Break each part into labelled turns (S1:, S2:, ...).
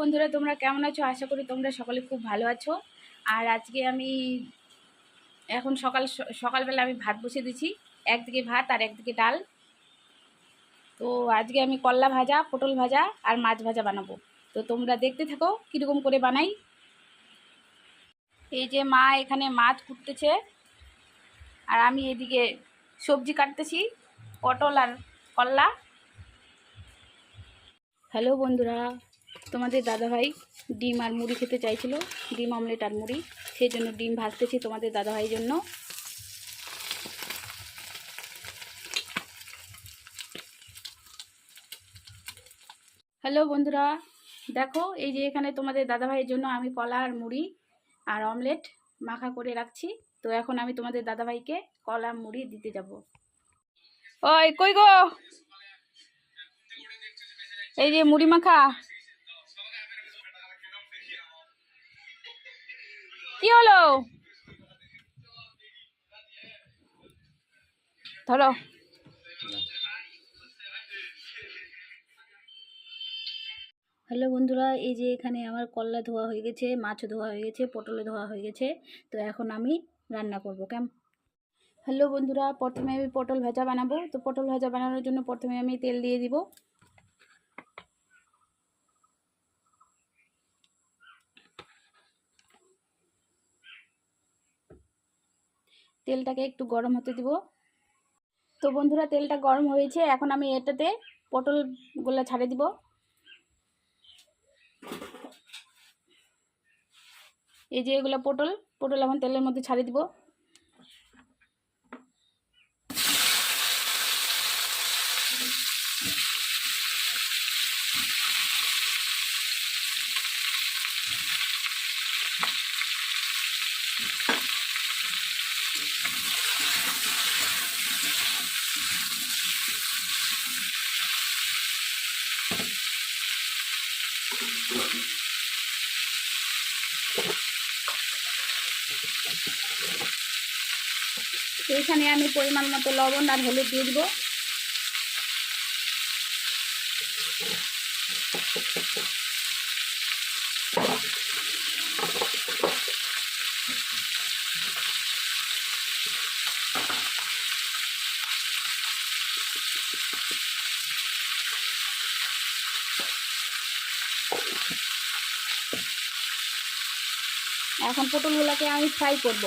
S1: বন্ধুরা, তোমরা কেমন আছো? আশা করি তোমরা সকলে খুব ভালো আছো। আর আজকে আমি এখন সকাল সকালবেলা আমি ভাত বসিয়ে দিচ্ছি একদিকে ভাত আর একদিকে ডাল। তো আজকে আমি কল্লা ভাজা, পটল ভাজা আর মাছ ভাজা বানাবো। তো তোমরা দেখতে থাকো, কীরকম করে বানাই। এই যে মা এখানে মাছ কুটতেছে। আর আমি এদিকে সবজি কাটতেছি, পটল আর কল্লা হ্যালো বন্ধুরা তোমাদের দাদাভাই ডিম আর মুড়ি খেতে চাইছিল, ডিম অমলেট আর মুড়ি। সেই জন্য ডিম ভাজতেছি তোমাদের দাদাভাইয়ের জন্য। হ্যালো বন্ধুরা, দেখো এই যে এখানে তোমাদের দাদাভাইয়ের জন্য আমি কলা আর মুড়ি আর অমলেট মাখা করে রাখছি। তো এখন আমি তোমাদের দাদাভাইকে কলা মুড়ি দিতে যাব। ওই, কই গো? এই যে মুড়ি মাখা। কি হলো? ধরো। হ্যালো বন্ধুরা, এই যে এখানে আমার কল্লা ধোয়া হয়ে গেছে মাছ ধোয়া হয়ে গেছে পটলে ধোয়া হয়ে গেছে, তো এখন আমি রান্না করব, কেমন? হ্যালো বন্ধুরা, প্রথমে আমি পটল ভাজা বানাবো, তো পটল ভাজা বানানোর জন্য প্রথমে আমি তেল দিয়ে দিব। তেলটাকে একটু গরম হতে দিব। তো বন্ধুরা, তেলটা গরম হয়েছে, এখন আমি এটাতে পটলগুলো ছাড়ে দিব। এই যে এগুলো পটল পটল এখন তেলের মধ্যে ছাড়ে দিব। এইখানে আমি পরিমাণ মতো লবণ আর হলুদ দিয়ে দিব। এখন পটলগুলোকে আমি ফ্রাই করব।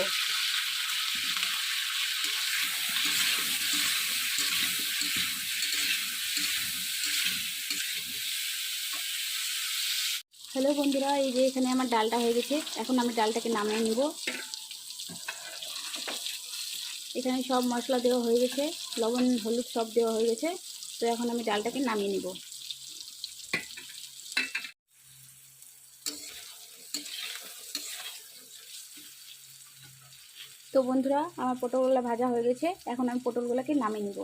S1: হ্যালো বন্ধুরা, এই যে এখানে আমার ডালটা হয়ে গেছে। এখন আমি ডালটাকে নামিয়ে নিব। এখানে সব মশলা দেওয়া হয়ে গেছে, লবণ, হলুদ সব দেওয়া হয়ে গেছে। তো এখন আমি ডালটাকে নামিয়ে নিব। তো বন্ধুরা, আমার পটলগুলো ভাজা হয়ে গেছে। এখন আমি পটলগুলোকে নামিয়ে নিব।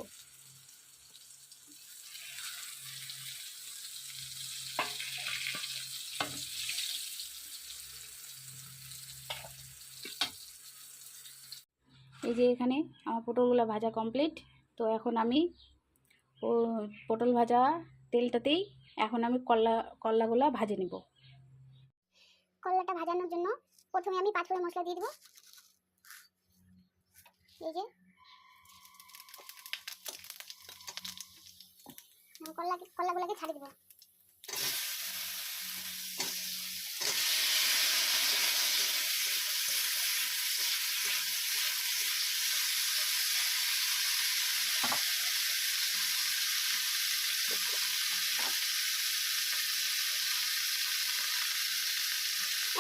S1: এই যে এখানে আমার পটলগুলো ভাজা কমপ্লিট। তো এখন আমি ও পটল ভাজা তেলটাতেই এখন আমি কল্লা কল্লাগুলো ভাজে নেব।
S2: কলাটা ভাজানোর জন্য প্রথমে আমি পাথরের মশলা দিয়ে দেবো। এই যে। কল্লা কল্লাগুলোকে ছাড়িয়ে দেবো।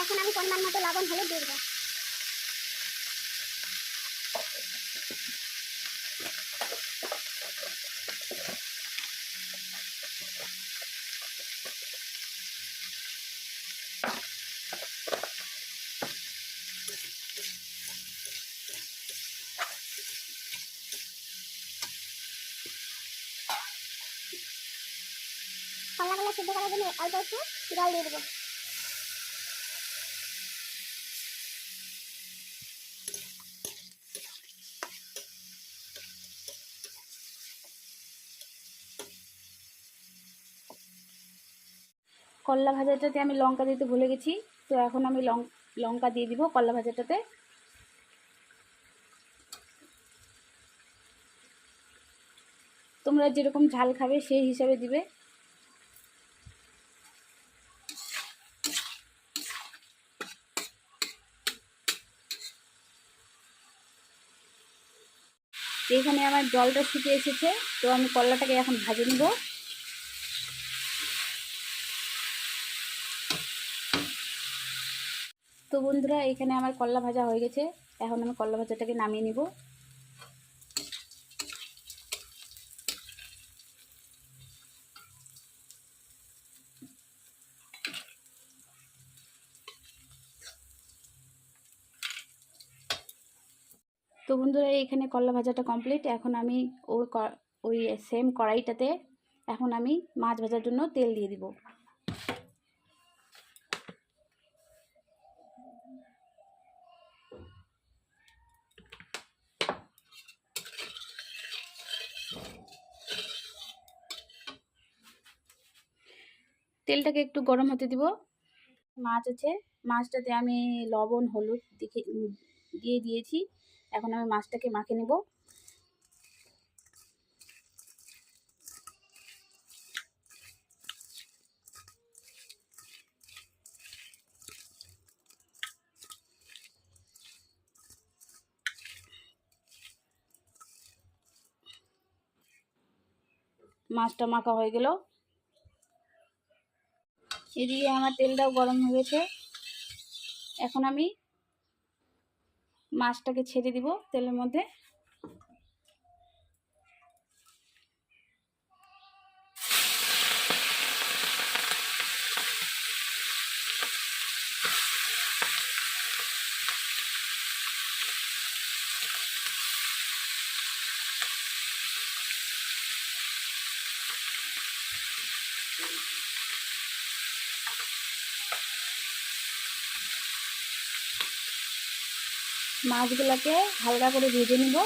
S2: এখন আমি পরিমাণ মতো লবণ হলুদ দিয়ে দেবো। সিদ্ধ করার জন্য অল্প একটু জল দিয়ে দেবো।
S1: করলা ভাজাটাতে আমি লঙ্কা দিতে ভুলে গেছি, তো এখন আমি লং- লঙ্কা দিয়ে দিব করলা ভাজাটাতে। তোমরা যেরকম ঝাল খাবে সেই হিসাবে দিবে তো এখানে আমার জলটা শুকিয়ে এসেছে, তো আমি করলাটাকে এখন ভাজে নিব। তো বন্ধুরা, এখানে আমার করলা ভাজা হয়ে গেছে। এখন আমি করলা ভাজাটাকে নামিয়ে নিব তো বন্ধুরা এখানে করলা ভাজাটা কমপ্লিট এখন আমি ওই ওই সেম কড়াইটাতে এখন আমি মাছ ভাজার জন্য তেল দিয়ে দিব। তেলটাকে একটু গরম হতে দিব। মাছ আছে, মাছটাতে আমি লবণ, হলুদ দিয়ে দিয়েছি। এখন আমি মাছটাকে মাখে নেব। মাছটা মাখা হয়ে গেল। এদিকে আমার তেলটাও গরম হয়ে গেছে। এখন আমি মাছটাকে ছেড়ে দিব তেলের মধ্যে। মাছগুলোকে হালকা করে ভেজে নিব।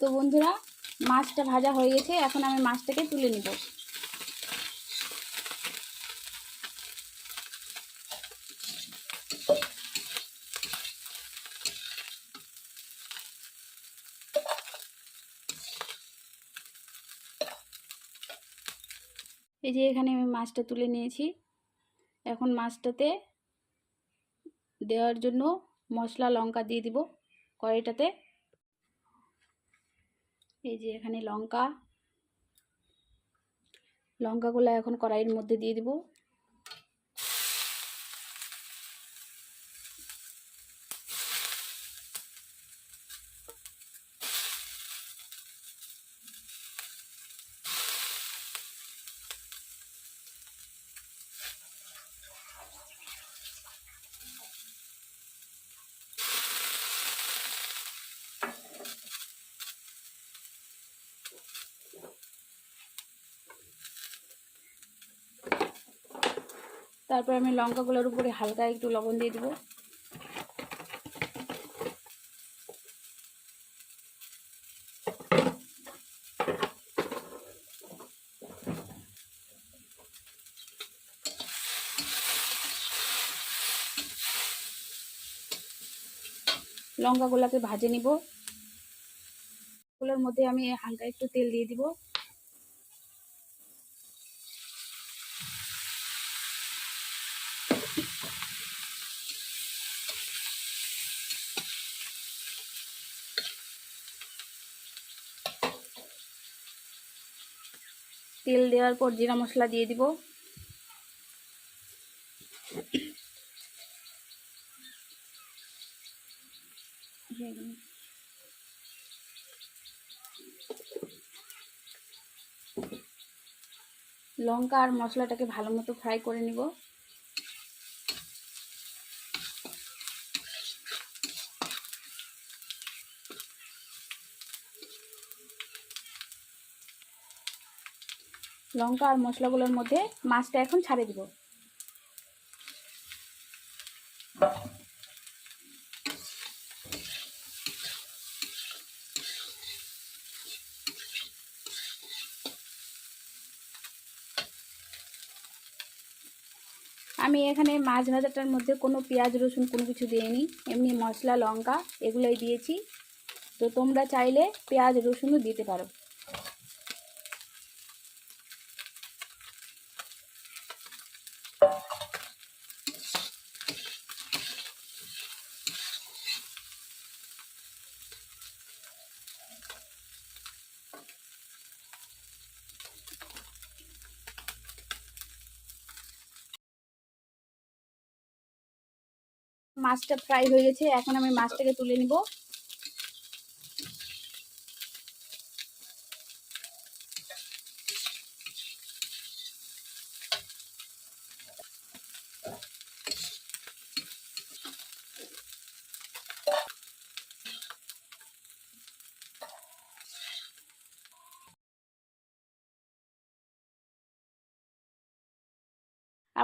S1: তো বন্ধুরা, মাছটা ভাজা হয়ে গেছে, এখন আমি মাছটাকে তুলে নিব। এই যে এখানে আমি মাছটা তুলে নিয়েছি। এখন মাছটাতে দেওয়ার জন্য মশলা, লঙ্কা দিয়ে দিব কড়াইটাতে। এই যে এখানে লঙ্কা। লঙ্কাগুলো এখন কড়াইয়ের মধ্যে দিয়ে দিব। তারপর আমি লঙ্কাগুলোর উপরে হালকা একটু লবণ দিয়ে দিব। লঙ্কাগুলোকে ভাজে নিব। গুলোর মধ্যে আমি হালকা একটু তেল দিয়ে দিব। তেল দেওয়ার পর জিরা মশলা দিয়ে দিব। লঙ্কা আর মশলাটাকে ভালো মতো ফ্রাই করে নিব। লঙ্কা আর মশলাগুলোর মধ্যে মাছটা এখন ছাড়ে দিব। আমি এখানে মাছ ভাজাটার মধ্যে কোনো পেঁয়াজ, রসুন কোনো কিছু দিইনি। এমনি মশলা, লঙ্কা, এগুলোই দিয়েছি। তো তোমরা চাইলে পেঁয়াজ, রসুনও দিতে পারো। মাছটা ফ্রাই হয়ে গেছে এখন আমি মাছটাকে তুলে নিব।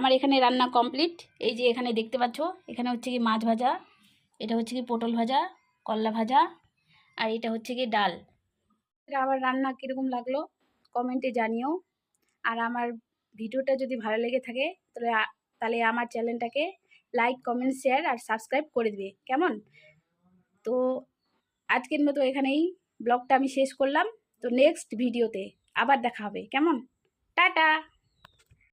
S1: আমার এখানে রান্না কমপ্লিট। এই যে এখানে দেখতে পাচ্ছ, এখানে হচ্ছে কি মাছ ভাজা, এটা হচ্ছে কি পটল ভাজা, করলা ভাজা, আর এটা হচ্ছে কি ডাল। আমার রান্না কীরকম লাগল, কমেন্টে জানিও। আর আমার ভিডিওটা যদি ভালো লেগে থাকে, তাহলে তাহলে আমার চ্যানেলটাকে লাইক, কমেন্ট, শেয়ার আর সাবস্ক্রাইব করে দেবে, কেমন? তো আজকের মতো এখানেই ব্লগটা আমি শেষ করলাম। তো নেক্সট ভিডিওতে আবার দেখা হবে, কেমন? টাটা!